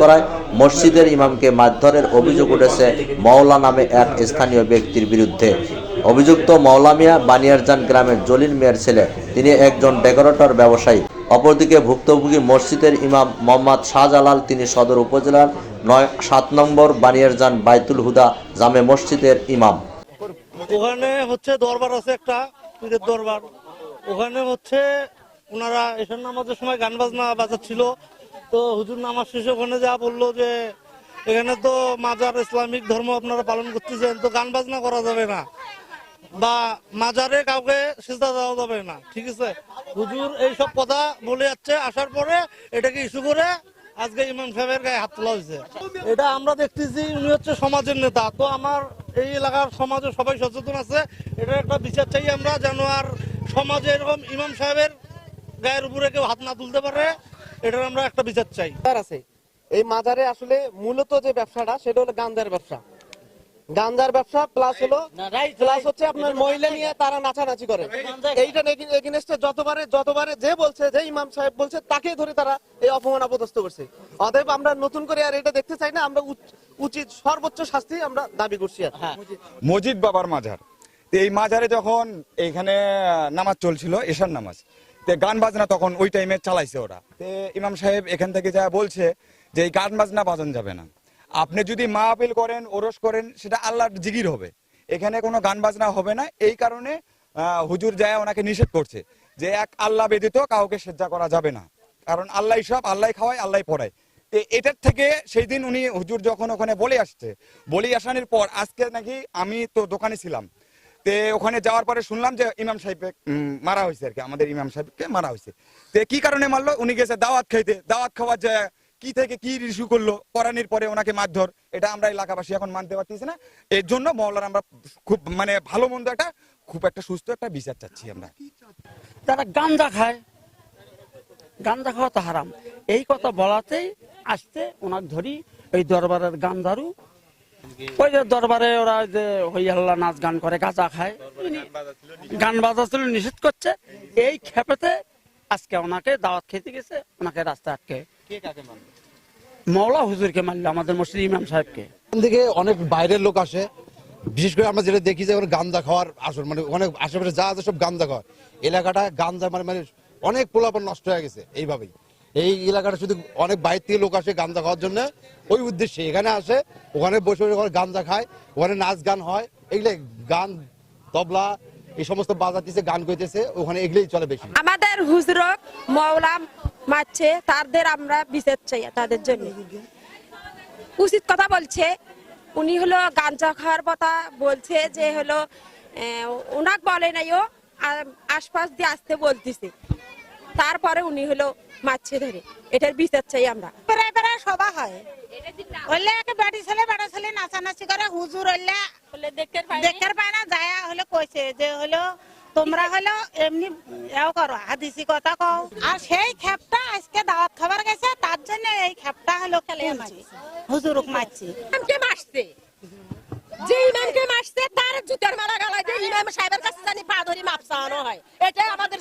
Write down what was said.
করায় মসজিদের ইমামকে মারধরের অভিযোগ উঠেছে মওলা নামে এক স্থানীয় ব্যক্তির বিরুদ্ধে। অভিযুক্ত মওলা মিয়া বানিয়ারজান গ্রামের জলিল মিয়ার ছেলে। তিনি একজন ডেকোরেটর ব্যবসায়ী। অপরদিকে ভুক্তভোগী মসজিদের ইমাম মোহাম্মদ শাহজালাল তিনি সদর উপজেলার নয় সাত নম্বর বানিয়ারজান বাইতুল হুদা জামে মসজিদের ইমাম। ওখানে হচ্ছে দরবার আছে একটা, পীরের দরবার। ওখানে হচ্ছে ওনারা এসার নামাজের সময় গান বাজনা বাজাচ্ছিল। তো হুজুর নামাজ শেষে ওখানে যা বলল যে, এখানে তো মাজার ইসলামিক ধর্ম আপনারা পালন করতেছেন, তো গান বাজনা করা যাবে না। বা মাজারে কাউকে সিজদা দেওয়া যাবে না, ঠিক আছে? হুজুর এইসব কথা বলে যাচ্ছে, আসার পরে এটাকে ইস্যু করে আজকে ইমাম সাহেবের গায়ে হাত তোলা হয়েছে। এটা আমরা দেখতেছি, উনি হচ্ছে সমাজের নেতা। তো আমার এই এলাকার সমাজে সবাই সচেতন আছে এটা একটা বিচার চাই আমরা, যেন আর সমাজে এরকম ইমাম সাহেবের গায়ের উপরে কেউ হাত না তুলতে পারে। এটার আমরা একটা বিচার চাই। আছে। এই মাজারে আসলে মূলত যে ব্যবসাটা সেটা হলো গাঞ্জার ব্যবসা। গাঞ্জার ব্যবসা প্লাস হলো প্লাস হচ্ছে আপনার মহিলা নিয়ে তারা নাচানাচি করে। এইটা এগেনস্টে যতবারে যতবারে যে বলছে যে ইমাম সাহেব বলছে তাকে ধরে তারা এই অপমান অপদস্থ করছে। অতএব আমরা নতুন করে আর এটা দেখতে চাই না আমরা উচ- উচিত সর্বোচ্চ শাস্তি আমরা দাবি করছি আর মসজিদ বাবার মাজার। এই মাজারে যখন এইখানে নামাজ চলছিল এশার নামাজ তে গান বাজনা তখন ওই টাইমে চালাইছে ওরা। তে ইমাম সাহেব এখান থেকে যা বলছে যে, এই গান বাজনা বাজান যাবে না। আপনি যদি মা আপিল করেন, ওরস করেন, সেটা আল্লাহর জিগির হবে। এখানে কোনো গান বাজনা হবে না। এই কারণে হুজুর যায় ওনাকে নিষেধ করছে যে, এক আল্লাহ ব্যতীত কাউকে সেজ্জা করা যাবে না। কারণ আল্লাহ সব আল্লাহ খাওয়ায় আল্লাহ পড়ায়। এটার থেকে সেই দিন উনি হুজুর যখন ওখানে বলে আসছে, বলে আসানোর পর আজকে নাকি আমি তো দোকানে ছিলাম। তে ওখানে যাওয়ার পরে শুনলাম যে ইমাম সাহেবকে মারা হয়েছে আর কি, আমাদের ইমাম সাহেবকে মারা হয়েছে। তে কি কারণে মারলো? উনি গেছে দাওয়াত খাইতে। দাওয়াত খাওয়ার যায় কি থেকে কি ইস্যু করল, পরানির পরে ওনাকে মারধর, এটা আমরা এলাকাবাসী এখন মানতে পারতেছি না। এর জন্য মহলার আমরা খুব মানে ভালো মন্দ একটা, খুব একটা সুস্থ একটা বিচার চাচ্ছি আমরা। তারা গাঞ্জা খায়। গাঞ্জা খাওয়া তো হারাম। এই কথা বলাতেই আসতে ওনাকে ধরি এই দরবারের গান্ধারু ওই যে দরবারে ওরা যে হই হাল্লা নাচ গান করে গাঁজা খায়। গান বাজাচ্ছিল নিষেধ করছে। এই খেপেতে আজকে ওনাকে দাওয়াত খেতে গেছে ওনাকে রাস্তা আটকে। মৌলা হুজুরকে মারলো আমাদের মসজিদ ইমাম সাহেবকে। এখান থেকে অনেক বাইরের লোক আসে। বিশেষ করে আমরা যেটা দেখি যে ওখানে গান্দা খাওয়ার আসল মানে অনেক আশেপাশে যা আছে সব গান্দা খাওয়ার। এলাকাটা গান্দা মানে মানে অনেক পোলাপন নষ্ট হয়ে গেছে এইভাবেই। এই এলাকাটা শুধু অনেক বাইরে থেকে লোক আসে গান্দা খাওয়ার জন্য। ওই উদ্দেশ্যে এখানে আসে, ওখানে বসে বসে ওখানে গান্দা খায়, ওখানে নাচ গান হয়। এগুলো গান, তবলা, এই সমস্ত বাজাতেছে গান কইতেছে ওখানে এগুলোই চলে বেশি। আমাদের হুজরক মৌলা মারছে, তাদের আমরা বিচার চাই তাদের জন্য। উচিত কথা বলছে, উনি হলো গাঞ্জা খাওয়ার কথা বলছে যে হলো ওনাক বলে নাই ও আশপাশ দিয়ে আসতে বলতেছে। তারপরে উনি হলো মারছে ধরে। এটার বিচার চাই আমরা। প্রায় প্রায় সভা হয়। হলে বেটি ছেলে ছেলে নাচানাচি করে হুজুর হইলে দেখতে পায় না যায় হলে কইছে যে হলো তোমরা হলো এমনি এও করো হাদিসি কথা কও। আর সেই খেপটা আজকে দাওয়াত খাবার গেছে তার জন্য এই খেপটা হলো খেলে হুজুরক মারছি। যে ইমামকে মারছে তার জুতার মারা গালায় যে ইমাম সাহেবের কাছে জানি পা ধরি মাপ চাওয়ানো হয়। এটাই আমাদের